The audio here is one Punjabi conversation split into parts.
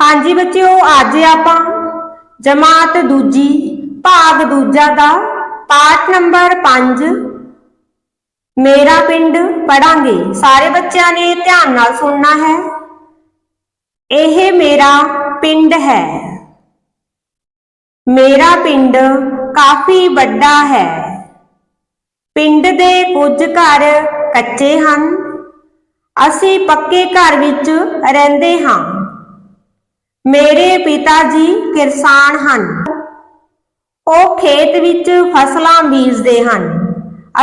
ਹਾਂਜੀ ਬੱਚਿਓ, ਅੱਜ ਆਪਾਂ ਜਮਾਤ ਦੂਜੀ, ਭਾਗ ਦੂਜਾ ਦਾ ਪਾਠ ਨੰਬਰ 5 ਮੇਰਾ ਪਿੰਡ ਪੜਾਂਗੇ ਸਾਰੇ ਬੱਚਿਆਂ ਨੇ ਧਿਆਨ ਨਾਲ ਸੁਣਨਾ ਹੈ। ਇਹ ਮੇਰਾ ਪਿੰਡ ਹੈ। ਮੇਰਾ ਪਿੰਡ ਕਾਫੀ ਵੱਡਾ ਹੈ। ਪਿੰਡ ਦੇ ਕੁਝ ਘਰ ਕੱਚੇ ਹਨ। ਅਸੀਂ ਪੱਕੇ ਘਰ ਵਿੱਚ ਰਹਿੰਦੇ ਹਾਂ। ਮੇਰੇ ਪਿਤਾ ਜੀ ਕਿਸਾਨ ਹਨ। ਉਹ ਖੇਤ ਵਿੱਚ ਫਸਲਾਂ ਬੀਜਦੇ ਹਨ।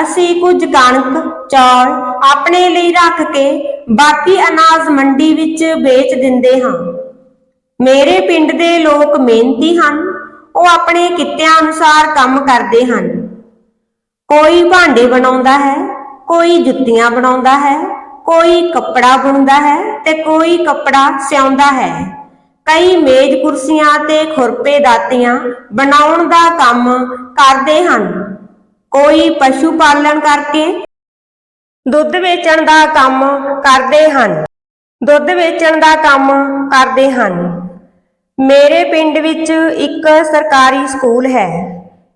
ਅਸੀਂ ਕੁਝ ਕਣਕ, ਚੌਲ ਆਪਣੇ ਲਈ ਰੱਖ ਕੇ ਬਾਕੀ ਅਨਾਜ ਮੰਡੀ ਵਿੱਚ ਵੇਚ ਦਿੰਦੇ ਹਾਂ। ਮੇਰੇ ਪਿੰਡ ਦੇ ਲੋਕ ਮਿਹਨਤੀ ਹਨ। ਉਹ ਆਪਣੇ ਕਿੱਤਿਆਂ ਅਨੁਸਾਰ ਕੰਮ ਕਰਦੇ ਹਨ। ਕੋਈ ਭਾਂਡੇ ਬਣਾਉਂਦਾ ਹੈ, ਕੋਈ ਜੁੱਤੀਆਂ ਬਣਾਉਂਦਾ ਹੈ, ਕੋਈ ਕੱਪੜਾ ਬੁਣਦਾ ਹੈ ਤੇ ਕੋਈ ਕੱਪੜਾ ਸਿਉਂਦਾ ਹੈ। ਕਈ ਮੇਜ਼ ਕੁਰਸੀਆਂ ਤੇ ਖੁਰਪੇ ਦਾਤੀਆਂ ਬਣਾਉਣ ਦਾ ਕੰਮ ਕਰਦੇ ਹਨ। ਕੋਈ ਪਸ਼ੂ ਪਾਲਣ ਕਰਕੇ ਦੁੱਧ ਵੇਚਣ ਦਾ ਕੰਮ ਕਰਦੇ ਹਨ। ਦੁੱਧ ਵੇਚਣ ਦਾ ਕੰਮ ਕਰਦੇ ਹਨ। ਮੇਰੇ ਪਿੰਡ ਵਿੱਚ ਇੱਕ ਸਰਕਾਰੀ ਸਕੂਲ ਹੈ।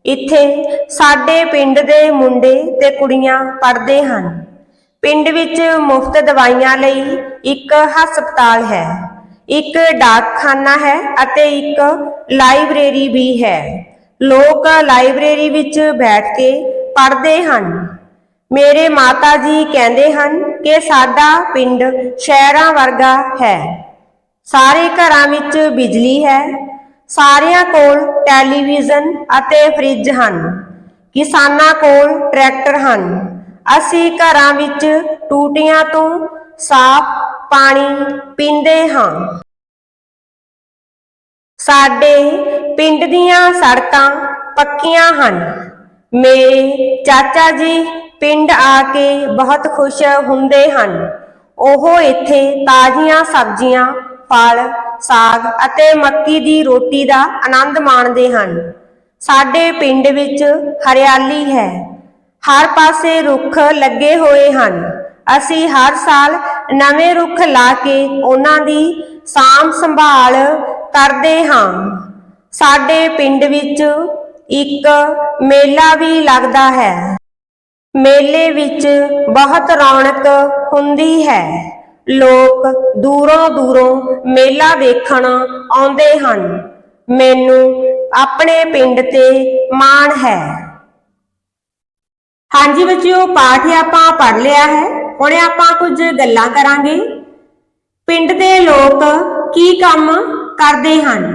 ਇੱਥੇ ਸਾਡੇ ਪਿੰਡ ਦੇ ਮੁੰਡੇ ਤੇ ਕੁੜੀਆਂ ਪੜ੍ਹਦੇ ਹਨ। ਪਿੰਡ ਵਿੱਚ ਮੁਫਤ ਦਵਾਈਆਂ ਲਈ ਇੱਕ ਹਸਪਤਾਲ ਹੈ। ਇੱਕ ਡਾਕਖਾਨਾ ਹੈ ਅਤੇ ਇੱਕ ਲਾਇਬ੍ਰੇਰੀ ਵੀ ਹੈ। ਲੋਕ ਲਾਇਬ੍ਰੇਰੀ ਵਿੱਚ ਬੈਠ ਕੇ ਪੜ੍ਹਦੇ ਹਨ। ਮੇਰੇ ਮਾਤਾ ਜੀ ਕਹਿੰਦੇ ਹਨ ਕਿ ਸਾਡਾ ਪਿੰਡ ਸ਼ਹਿਰਾਂ ਵਰਗਾ ਹੈ। ਸਾਰੇ ਘਰਾਂ ਵਿੱਚ ਬਿਜਲੀ ਹੈ। ਸਾਰਿਆਂ ਕੋਲ ਟੈਲੀਵਿਜ਼ਨ ਅਤੇ ਫ੍ਰਿਜ ਹਨ। ਕਿਸਾਨਾਂ ਕੋਲ ਟਰੈਕਟਰ ਹਨ। ਅਸੀਂ ਘਰਾਂ ਵਿੱਚ ਟੂਟੀਆਂ ਤੋਂ ਸਾਫ਼ ਪਾਣੀ ਪੀਂਦੇ ਹਾਂ। ਸਾਡੇ ਪਿੰਡ ਦੀਆਂ ਸੜਕਾਂ ਪੱਕੀਆਂ ਹਨ। ਮੇਰੇ ਚਾਚਾ ਜੀ ਪਿੰਡ ਆ ਕੇ ਬਹੁਤ ਖੁਸ਼ ਹੁੰਦੇ ਹਨ। ਉਹ ਇੱਥੇ ਤਾਜ਼ੀਆਂ ਸਬਜ਼ੀਆਂ, ਫਲ, ਸਾਗ ਅਤੇ ਮੱਕੀ ਦੀ ਰੋਟੀ ਦਾ ਆਨੰਦ ਮਾਣਦੇ ਹਨ। ਸਾਡੇ ਪਿੰਡ ਵਿੱਚ ਹਰਿਆਲੀ ਹੈ। ਹਰ ਪਾਸੇ ਰੁੱਖ ਲੱਗੇ ਹੋਏ ਹਨ। ਅਸੀਂ ਹਰ ਸਾਲ ਨਵੇਂ ਰੁੱਖ ਲਾ ਕੇ ਉਹਨਾਂ ਦੀ ਸਾਂਭ ਸੰਭਾਲ ਕਰਦੇ ਹਾਂ। ਸਾਡੇ ਪਿੰਡ ਵਿੱਚ ਇੱਕ ਮੇਲਾ ਵੀ ਲੱਗਦਾ ਹੈ। ਮੇਲੇ ਵਿੱਚ ਬਹੁਤ ਰੌਣਕ ਹੁੰਦੀ ਹੈ। ਲੋਕ ਦੂਰੋਂ ਦੂਰੋਂ ਮੇਲਾ ਵੇਖਣ ਆਉਂਦੇ ਹਨ। ਮੈਨੂੰ ਆਪਣੇ ਪਿੰਡ ਤੇ ਮਾਣ ਹੈ। ਹਾਂਜੀ ਬੱਚਿਓ, ਪਾਠ ਆਪਾਂ ਪੜ੍ਹ ਲਿਆ ਹੈ। ਹੁਣ ਆਪਾਂ ਕੁਝ ਗੱਲਾਂ ਕਰਾਂਗੇ। ਪਿੰਡ ਦੇ ਲੋਕ ਕੀ ਕੰਮ ਕਰਦੇ ਹਨ?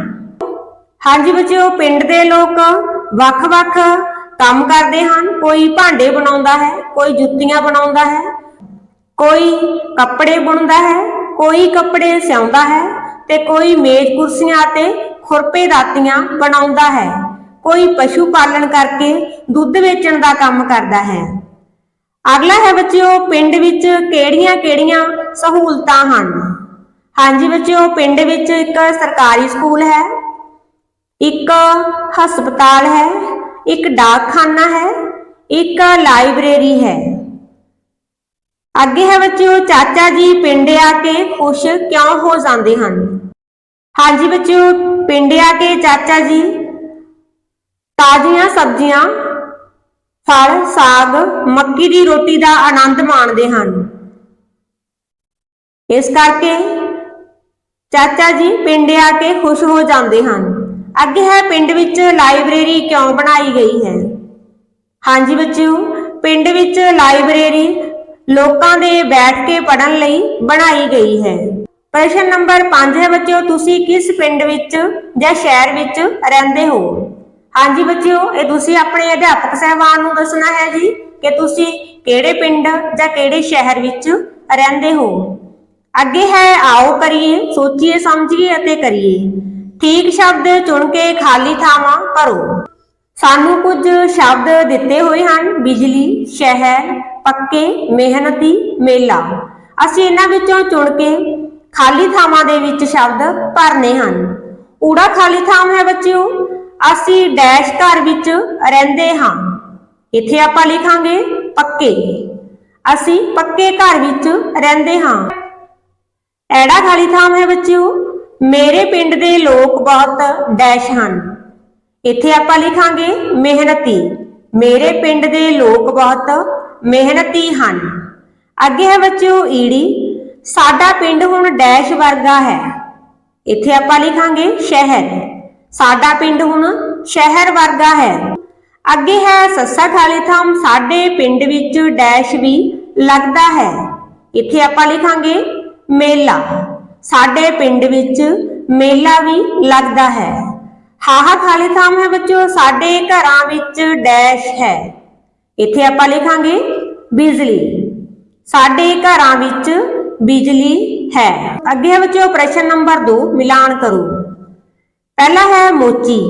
ਹਾਂਜੀ ਬੱਚਿਓ, ਪਿੰਡ ਦੇ ਲੋਕ ਵੱਖ-ਵੱਖ ਕੰਮ ਕਰਦੇ ਹਨ। ਕੋਈ ਭਾਂਡੇ ਬਣਾਉਂਦਾ ਹੈ, ਕੋਈ ਜੁੱਤੀਆਂ ਬਣਾਉਂਦਾ ਹੈ, ਕੋਈ ਕੱਪੜੇ ਬੁਣਦਾ ਹੈ, ਕੋਈ ਕੱਪੜੇ ਸਿਉਂਦਾ ਹੈ ਤੇ ਕੋਈ ਮੇਜ਼ ਕੁਰਸੀਆਂ ਤੇ ਖੁਰਪੇ ਦਾਤੀਆਂ ਬਣਾਉਂਦਾ ਹੈ। ਕੋਈ ਪਸ਼ੂ ਪਾਲਣ ਕਰਕੇ ਦੁੱਧ ਵੇਚਣ ਦਾ ਕੰਮ ਕਰਦਾ ਹੈ। ਅਗਲਾ ਹੈ ਬੱਚਿਓ, ਪਿੰਡ ਵਿੱਚ ਕਿਹੜੀਆਂ-ਕਿਹੜੀਆਂ ਸਹੂਲਤਾਂ ਹਨ? ਹਾਂਜੀ ਬੱਚਿਓ, ਪਿੰਡ ਵਿੱਚ ਇੱਕ ਸਰਕਾਰੀ ਸਕੂਲ ਹੈ, ਇੱਕ ਹਸਪਤਾਲ ਹੈ, ਇੱਕ ਡਾਕਖਾਨਾ ਹੈ, ਇੱਕ ਲਾਇਬ੍ਰੇਰੀ ਹੈ। ਅੱਗੇ ਹੈ ਬੱਚਿਓ, ਚਾਚਾ ਜੀ ਪਿੰਡ ਆ ਕੇ ਖੁਸ਼ ਕਿਉਂ ਹੋ ਜਾਂਦੇ ਹਨ? ਹਾਂਜੀ ਬੱਚਿਓ, ਪਿੰਡ ਆ ਕੇ ਚਾਚਾ ਜੀ ਤਾਜ਼ੀਆਂ ਸਬਜ਼ੀਆਂ ਫਲ, ਸਾਗ, ਮੱਕੀ ਦੀ ਰੋਟੀ ਦਾ ਆਨੰਦ ਮਾਣਦੇ ਹਨ। ਇਸ ਕਰਕੇ ਚਾਚਾ ਜੀ ਪਿੰਡ ਆ ਕੇ ਖੁਸ਼ ਹੋ ਜਾਂਦੇ ਹਨ। ਅੱਗੇ ਹੈ ਪਿੰਡ ਵਿੱਚ ਲਾਇਬ੍ਰੇਰੀ ਕਿਉਂ ਬਣਾਈ ਗਈ ਹੈ? ਹਾਂਜੀ ਬੱਚਿਓ, ਪਿੰਡ ਵਿੱਚ ਲਾਇਬ੍ਰੇਰੀ ਲੋਕਾਂ ਦੇ ਬੈਠ ਕੇ ਪੜ੍ਹਨ ਲਈ ਬਣਾਈ ਗਈ ਹੈ। ਪ੍ਰਸ਼ਨ ਨੰਬਰ 5 ਹੈ ਬੱਚਿਓ, ਤੁਸੀਂ ਕਿਸ ਪਿੰਡ ਵਿੱਚ ਜਾਂ ਸ਼ਹਿਰ ਵਿੱਚ ਰਹਿੰਦੇ ਹੋ? ਹਾਂਜੀ ਬੱਚਿਓ, ਇਹ ਤੁਸੀਂ ਆਪਣੇ ਅਧਿਆਪਕ ਸਹਿਬਾਨ ਨੂੰ ਦੱਸਣਾ ਹੈ ਜੀ ਕਿ ਤੁਸੀਂ ਕਿਹੜੇ ਪਿੰਡ ਜਾਂ ਕਿਹੜੇ ਸ਼ਹਿਰ ਵਿੱਚ ਰਹਿੰਦੇ ਹੋ। ਅੱਗੇ ਹੈ, ਆਓ ਕਰੀਏ, ਸੋਚੀਏ, ਸਮਝੀਏ ਅਤੇ ਕਰੀਏ। ਠੀਕ ਸ਼ਬਦ ਚੁਣ ਕੇ ਖਾਲੀ ਥਾਵਾਂ ਭਰੋ। ਸਾਨੂੰ ਕੁਝ ਸ਼ਬਦ ਦਿੱਤੇ ਹੋਏ ਹਨ, ਬਿਜਲੀ, ਸ਼ਹਿਰ, ਪੱਕੇ, ਮਿਹਨਤੀ, ਮੇਲਾ। ਅਸੀਂ ਇਹਨਾਂ ਵਿੱਚੋਂ ਚੁਣ ਕੇ ਖਾਲੀ ਥਾਵਾਂ ਦੇ ਵਿੱਚ ਸ਼ਬਦ ਭਰਨੇ ਹਨ। ਊੜਾ ਖਾਲੀ ਥਾਂ ਹੈ ਬੱਚਿਓ। ਅਸੀਂ ਡੈਸ਼ ਘਰ ਵਿੱਚ ਰਹਿੰਦੇ ਹਾਂ। ਇੱਥੇ ਆਪਾਂ ਲਿਖਾਂਗੇ ਪੱਕੇ। ਅਸੀਂ ਪੱਕੇ ਘਰ ਵਿੱਚ ਰਹਿੰਦੇ ਹਾਂ। ਐੜਾ ਖਾਲੀ ਥਾਂ ਹੈ ਬੱਚਿਓ, ਮੇਰੇ ਪਿੰਡ ਦੇ ਲੋਕ ਬਹੁਤ ਡੈਸ਼ ਹਨ। ਇੱਥੇ ਆਪਾਂ ਲਿਖਾਂਗੇ ਮਿਹਨਤੀ। ਮੇਰੇ ਪਿੰਡ ਦੇ ਲੋਕ ਬਹੁਤ ਮਿਹਨਤੀ ਹਨ। ਅੱਗੇ ਹੈ ਬੱਚਿਓ ਈੜੀ, ਸਾਡਾ ਪਿੰਡ ਹੁਣ ਡੈਸ਼ ਵਰਗਾ ਹੈ। ਇੱਥੇ ਆਪਾਂ ਲਿਖਾਂਗੇ ਸ਼ਹਿਰ। ਸਾਡਾ ਪਿੰਡ ਹੁਣ ਸ਼ਹਿਰ ਵਰਗਾ ਹੈ। ਅੱਗੇ ਹੈ ਸੱਸਾ ਖਾਲੀ ਥਾਮ ਸਾਡੇ ਪਿੰਡ ਵਿੱਚ ਡੈਸ਼ ਵੀ ਲੱਗਦਾ ਹੈ। ਇੱਥੇ ਆਪਾਂ ਲਿਖਾਂਗੇ ਮੇਲਾ। ਸਾਡੇ ਪਿੰਡ ਵਿੱਚ ਮੇਲਾ ਵੀ ਲੱਗਦਾ ਹੈ। ਹਾਹਾ ਖਾਲੀ ਥਾਮ ਹੈ ਬੱਚੋ, ਸਾਡੇ ਘਰਾਂ ਵਿੱਚ ਡੈਸ਼ ਹੈ। ਇੱਥੇ ਆਪਾਂ ਲਿਖਾਂਗੇ ਬਿਜਲੀ। ਸਾਡੇ ਘਰਾਂ ਵਿੱਚ ਬਿਜਲੀ ਹੈ। ਅੱਗੇ ਹੈ ਬੱਚੋ, ਪ੍ਰਸ਼ਨ ਨੰਬਰ 2 ਮਿਲਾਨ ਕਰੋ। ਪਹਿਲਾ ਹੈ ਮੋਚੀ।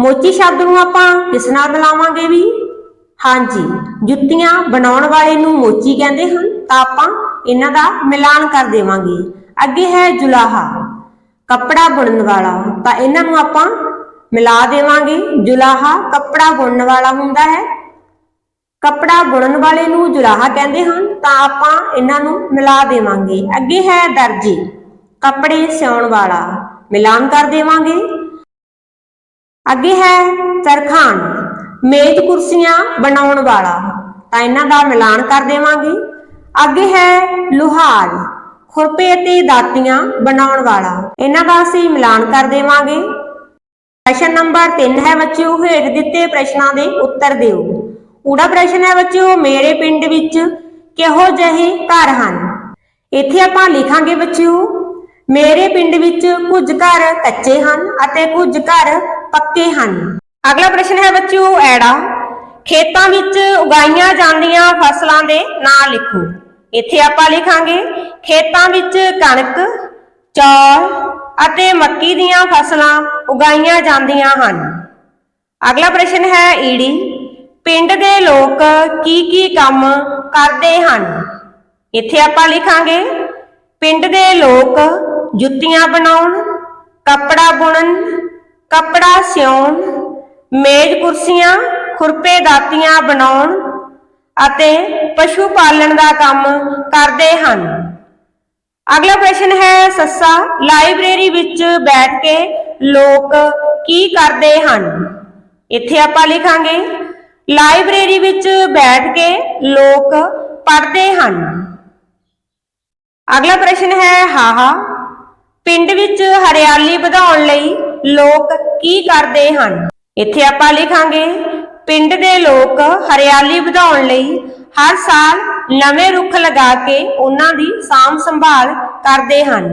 ਮੋਚੀ ਸ਼ਬਦ ਨੂੰ ਆਪਾਂ ਕਿਸ ਨਾਲ ਮਿਲਾਵਾਂਗੇ ਵੀ? ਹਾਂਜੀ, ਜੁੱਤੀਆਂ ਬਣਾਉਣ ਵਾਲੇ ਨੂੰ ਮੋਚੀ ਕਹਿੰਦੇ ਹਨ, ਤਾਂ ਆਪਾਂ ਇਹਨਾਂ ਦਾ ਮਿਲਾਨ ਕਰ ਦੇਵਾਂਗੇ। ਅੱਗੇ ਹੈ ਜੁਲਾਹਾ। ਕੱਪੜਾ ਬੁਣਨ ਵਾਲਾ, ਤਾਂ ਇਹਨਾਂ ਨੂੰ ਆਪਾਂ ਮਿਲਾ ਦੇਵਾਂਗੇ। ਜੁਲਾਹਾ ਕੱਪੜਾ ਬੁਣਨ ਵਾਲਾ ਹੁੰਦਾ ਹੈ। ਕੱਪੜਾ ਬੁਣਨ ਵਾਲੇ ਨੂੰ ਜੁਲਾਹਾ ਕਹਿੰਦੇ ਹਨ, ਤਾਂ ਆਪਾਂ ਇਹਨਾਂ ਨੂੰ ਮਿਲਾ ਦੇਵਾਂਗੇ। ਅੱਗੇ ਹੈ ਦਰਜੀ, ਕੱਪੜੇ ਸਿਉਣ ਵਾਲਾ। ਮਿਲਾਨ ਕਰ ਦੇਵਾਂਗੇ। ਅੱਗੇ ਹੈ ਤਰਖਾਨ ਮੇਜ਼ ਕੁਰਸੀਆਂ ਬਣਾਉਣ ਵਾਲਾ, ਤਾਂ ਇਹਨਾਂ ਦਾ ਮਿਲਾਨ ਕਰ ਦੇਵਾਂਗੇ। ਅੱਗੇ ਹੈ ਲੁਹਾਰ, ਖੁਰਪੇ ਅਤੇ ਦਾਤੀਆਂ ਬਣਾਉਣ ਵਾਲਾ, ਇਹਨਾਂ ਦਾ ਅਸੀਂ ਮਿਲਾਨ ਕਰ ਦੇਵਾਂਗੇ। ਪ੍ਰਸ਼ਨ ਨੰਬਰ 3 ਹੈ ਬੱਚਿਓ, ਹੇਠ ਦਿੱਤੇ ਪ੍ਰਸ਼ਨਾਂ ਦੇ ਉੱਤਰ ਦਿਓ। ਊੜਾ ਪ੍ਰਸ਼ਨ ਹੈ ਬੱਚਿਓ, ਮੇਰੇ ਪਿੰਡ ਵਿੱਚ ਕਿਹੋ ਜਿਹੇ ਘਰ ਹਨ? ਇੱਥੇ ਆਪਾਂ ਲਿਖਾਂਗੇ ਬੱਚਿਓ ਮੇਰੇ ਪਿੰਡ ਵਿੱਚ ਕੁਝ ਘਰ ਕੱਚੇ ਹਨ ਅਤੇ ਕੁਝ ਘਰ ਪੱਕੇ ਹਨ। ਅਗਲਾ ਪ੍ਰਸ਼ਨ ਹੈ ਬੱਚਿਓ ਐੜਾ। ਖੇਤਾਂ ਵਿੱਚ ਉਗਾਈਆਂ ਜਾਂਦੀਆਂ ਫਸਲਾਂ ਦੇ ਨਾਂ ਲਿਖੋ। ਇੱਥੇ ਆਪਾਂ ਲਿਖਾਂਗੇ, ਖੇਤਾਂ ਵਿੱਚ ਕਣਕ, ਚੌਲ ਅਤੇ ਮੱਕੀ ਦੀਆਂ ਫਸਲਾਂ ਉਗਾਈਆਂ ਜਾਂਦੀਆਂ ਹਨ। ਅਗਲਾ ਪ੍ਰਸ਼ਨ ਹੈ ਈੜੀ। ਪਿੰਡ ਦੇ ਲੋਕ ਕੀ ਕੀ ਕੰਮ ਕਰਦੇ ਹਨ? ਇੱਥੇ ਆਪਾਂ ਲਿਖਾਂਗੇ, ਪਿੰਡ ਦੇ ਲੋਕ ਜੁੱਤੀਆਂ ਬਣਾਉਣ, ਕੱਪੜਾ ਬੁਣਨ, ਕੱਪੜਾ ਸਿਉਣ, ਮੇਜ਼ ਕੁਰਸੀਆਂ, ਖੁਰਪੇ ਦਾਤੀਆਂ ਬਣਾਉਣ ਅਤੇ ਪਸ਼ੂ ਪਾਲਣ ਦਾ ਕੰਮ ਕਰਦੇ ਹਨ। ਅਗਲਾ ਪ੍ਰਸ਼ਨ ਹੈ ਸੱਸਾ, ਲਾਇਬ੍ਰੇਰੀ ਵਿੱਚ ਬੈਠ ਕੇ ਲੋਕ ਕੀ ਕਰਦੇ ਹਨ? ਇੱਥੇ ਆਪਾਂ ਲਿਖਾਂਗੇ, ਲਾਇਬ੍ਰੇਰੀ ਵਿੱਚ ਬੈਠ ਕੇ ਲੋਕ ਪੜ੍ਹਦੇ ਹਨ। ਅਗਲਾ ਪ੍ਰਸ਼ਨ ਹੈ ਹਾਹਾ ਪਿੰਡ ਵਿੱਚ ਹਰਿਆਲੀ ਵਧਾਉਣ ਲਈ ਲੋਕ ਕੀ ਕਰਦੇ ਹਨ? ਇੱਥੇ ਆਪਾਂ ਲਿਖਾਂਗੇ, ਪਿੰਡ ਦੇ ਲੋਕ ਹਰਿਆਲੀ ਵਧਾਉਣ ਲਈ ਹਰ ਸਾਲ ਨਵੇਂ ਰੁੱਖ ਲਗਾ ਕੇ ਉਹਨਾਂ ਦੀ ਸਾਂਭ ਸੰਭਾਲ ਕਰਦੇ ਹਨ।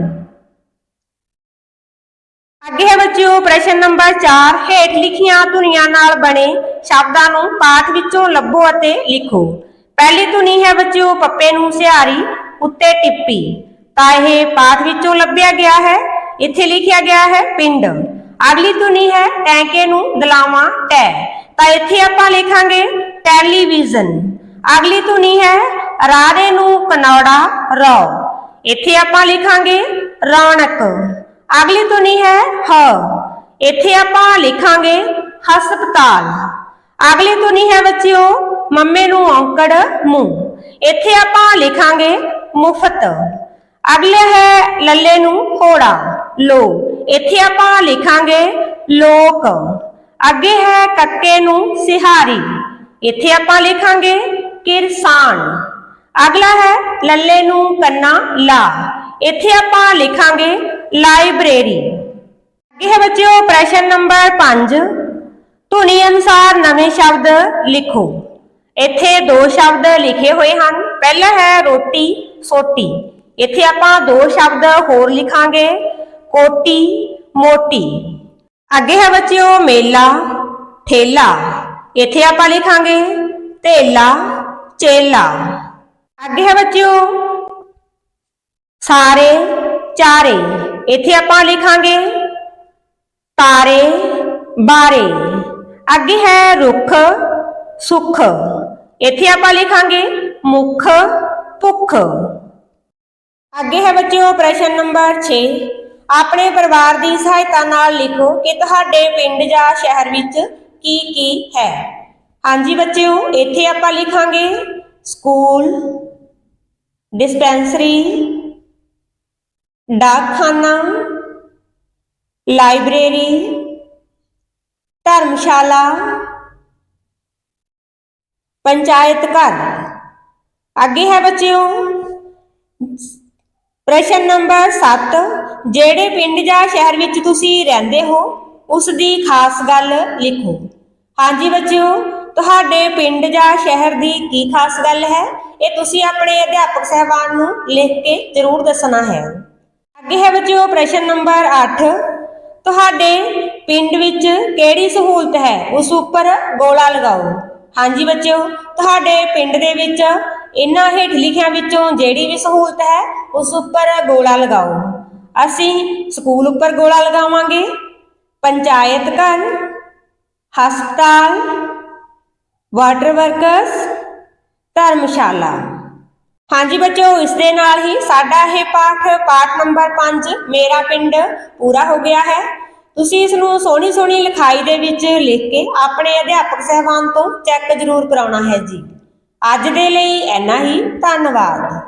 ਅੱਗੇ ਹੈ ਬੱਚਿਓ, ਪ੍ਰਸ਼ਨ ਨੰਬਰ 4 ਹੇਠ ਲਿਖੀਆਂ ਧੁਨੀਆਂ ਨਾਲ ਬਣੇ ਸ਼ਬਦਾਂ ਨੂੰ ਪਾਠ ਵਿੱਚੋਂ ਲੱਭੋ ਅਤੇ ਲਿਖੋ। ਪਹਿਲੀ ਧੁਨੀ ਹੈ ਬੱਚਿਓ, ਪੱਪੇ ਨੂੰ ਸਿਹਾਰੀ, ਉੱਤੇ ਟਿੱਪੀ। ਤਾਂ ਇਹ ਪਾਠ ਵਿੱਚੋਂ ਲੱਭਿਆ ਗਿਆ ਹੈ, ਇੱਥੇ ਲਿਖਿਆ ਗਿਆ ਹੈ ਪਿੰਡ। ਅਗਲੀ ਧੁਨੀ ਹੈ ਟੈਂਕੇ ਨੂੰ ਦਲਾਵਾਂ ਟੈ। ਤਾਂ ਇੱਥੇ ਆਪਾਂ ਲਿਖਾਂਗੇ ਟੈਲੀਵਿਜ਼ਨ। ਅਗਲੀ ਧੁਨੀ ਹੈ ਰਾਰੇ ਨੂੰ ਕਨੌੜਾ ਰੌ। ਇੱਥੇ ਆਪਾਂ ਲਿਖਾਂਗੇ ਰੌਣਕ। ਅਗਲੀ ਧੁਨੀ ਹੈ ਹ। ਇੱਥੇ ਆਪਾਂ ਲਿਖਾਂਗੇ ਹਸਪਤਾਲ। ਅਗਲੀ ਧੁਨੀ ਹੈ ਬੱਚਿਓ, ਮੰਮੇ ਨੂੰ ਔਂਕੜ ਮੂੰਹ। ਇੱਥੇ ਆਪਾਂ ਲਿਖਾਂਗੇ ਮੁਫਤ। ਅਗਲੇ ਹੈ ਲੱਲੇ ਨੂੰ ਹੋੜਾ ਲੋ, ਇੱਥੇ ਆਪਾਂ ਲਿਖਾਂਗੇ ਲੋਕ। ਅੱਗੇ ਹੈ ਕੱਕੇ ਨੂੰ ਸਿਹਾਰੀ। ਇੱਥੇ ਆਪਾਂ ਲਿਖਾਂਗੇ ਕਿਰਸਾਨ। ਅਗਲਾ ਹੈ ਲੱਲੇ ਨੂੰ ਕੰਨਾ ਲਾ। ਇੱਥੇ ਆਪਾਂ ਲਿਖਾਂਗੇ ਲਾਇਬ੍ਰੇਰੀ। ਅੱਗੇ ਹੈ ਬੱਚਿਓ ਪ੍ਰਸ਼ਨ ਨੰਬਰ 5 ਧੁਨੀ ਅਨੁਸਾਰ ਨਵੇਂ ਸ਼ਬਦ ਲਿਖੋ। ਇੱਥੇ ਦੋ ਸ਼ਬਦ ਲਿਖੇ ਹੋਏ ਹਨ। ਪਹਿਲਾ ਹੈ ਰੋਟੀ ਸੋਟੀ। ਇੱਥੇ ਆਪਾਂ ਦੋ ਸ਼ਬਦ ਹੋਰ ਲਿਖਾਂਗੇ, ਕੋਟੀ, ਮੋਟੀ। ਅੱਗੇ ਹੈ ਬੱਚਿਓ ਮੇਲਾ, ਠੇਲਾ। ਇੱਥੇ ਆਪਾਂ ਲਿਖਾਂਗੇ ਧੇਲਾ, ਚੇਲਾ। ਅੱਗੇ ਹੈ ਬੱਚਿਓ ਸਾਰੇ, ਚਾਰੇ। ਇੱਥੇ ਆਪਾਂ ਲਿਖਾਂਗੇ ਤਾਰੇ, ਬਾਰੇ। ਅੱਗੇ ਹੈ ਰੁੱਖ, ਸੁੱਖ। ਇੱਥੇ ਆਪਾਂ ਲਿਖਾਂਗੇ ਮੁੱਖ, ਭੁੱਖ। ਅੱਗੇ ਹੈ ਬੱਚਿਓ ਪ੍ਰਸ਼ਨ ਨੰਬਰ 6 ਆਪਣੇ ਪਰਿਵਾਰ ਦੀ ਸਹਾਇਤਾ ਨਾਲ ਲਿਖੋ ਕਿ ਤੁਹਾਡੇ ਪਿੰਡ ਜਾਂ ਸ਼ਹਿਰ ਵਿੱਚ ਕੀ ਕੀ ਹੈ। ਹਾਂਜੀ ਬੱਚਿਓ, ਇੱਥੇ ਆਪਾਂ ਲਿਖਾਂਗੇ ਸਕੂਲ, ਡਿਸਪੈਂਸਰੀ, ਡਾਕਖਾਨਾ, ਲਾਇਬ੍ਰੇਰੀ, ਧਰਮਸ਼ਾਲਾ, ਪੰਚਾਇਤ ਘਰ। ਅੱਗੇ ਹੈ ਬੱਚਿਓ ਪ੍ਰਸ਼ਨ ਨੰਬਰ 7 ਜਿਹੜੇ ਪਿੰਡ ਜਾਂ ਸ਼ਹਿਰ ਵਿੱਚ ਤੁਸੀਂ ਰਹਿੰਦੇ ਹੋ, ਉਸ ਦੀ ਖਾਸ ਗੱਲ ਲਿਖੋ। ਹਾਂਜੀ ਬੱਚਿਓ, ਤੁਹਾਡੇ ਪਿੰਡ ਜਾਂ ਸ਼ਹਿਰ ਦੀ ਕੀ ਖਾਸ ਗੱਲ ਹੈ? ਇਹ ਤੁਸੀਂ ਆਪਣੇ ਅਧਿਆਪਕ ਸਹਿਬਾਨ ਨੂੰ ਲਿਖ ਕੇ ਜ਼ਰੂਰ ਦੱਸਣਾ ਹੈ। ਅੱਗੇ ਹੈ ਬੱਚਿਓ, ਪ੍ਰਸ਼ਨ ਨੰਬਰ 8 ਤੁਹਾਡੇ ਪਿੰਡ ਵਿੱਚ ਕਿਹੜੀ ਸਹੂਲਤ ਹੈ? ਉਸ ਉੱਪਰ ਗੋਲਾ ਲਗਾਓ। ਹਾਂਜੀ ਬੱਚਿਓ, ਤੁਹਾਡੇ ਪਿੰਡ ਦੇ ਵਿੱਚ ਇਹਨਾਂ ਹੇਠ ਲਿਖਿਆਂ ਵਿੱਚੋਂ ਜਿਹੜੀ ਵੀ ਸਹੂਲਤ ਹੈ, ਉਸ ਉੱਪਰ ਗੋਲਾ ਲਗਾਓ। ਅਸੀਂ ਸਕੂਲ ਉੱਪਰ ਗੋਲਾ ਲਗਾਵਾਂਗੇ, ਪੰਚਾਇਤ ਘਰ, ਹਸਪਤਾਲ ਵਾਟਰ ਵਰਕਰਸ ਧਰਮਸ਼ਾਲਾ। ਹਾਂਜੀ ਬੱਚਿਓ, ਇਸ ਦੇ ਨਾਲ ਹੀ ਸਾਡਾ ਇਹ ਪਾਠ ਪਾਠ ਨੰਬਰ 5 ਮੇਰਾ ਪਿੰਡ ਪੂਰਾ ਹੋ ਗਿਆ ਹੈ। ਤੁਸੀਂ ਇਸ ਨੂੰ ਸੋਹਣੀ ਸੋਹਣੀ ਲਿਖਾਈ ਦੇ ਵਿੱਚ ਲਿਖ ਕੇ ਆਪਣੇ ਅਧਿਆਪਕ ਸਹਿਬਾਨ ਤੋਂ ਚੈੱਕ ਜ਼ਰੂਰ ਕਰਾਉਣਾ ਹੈ ਜੀ। ਅੱਜ ਦੇ ਲਈ ਇੰਨਾ ਹੀ, ਧੰਨਵਾਦ।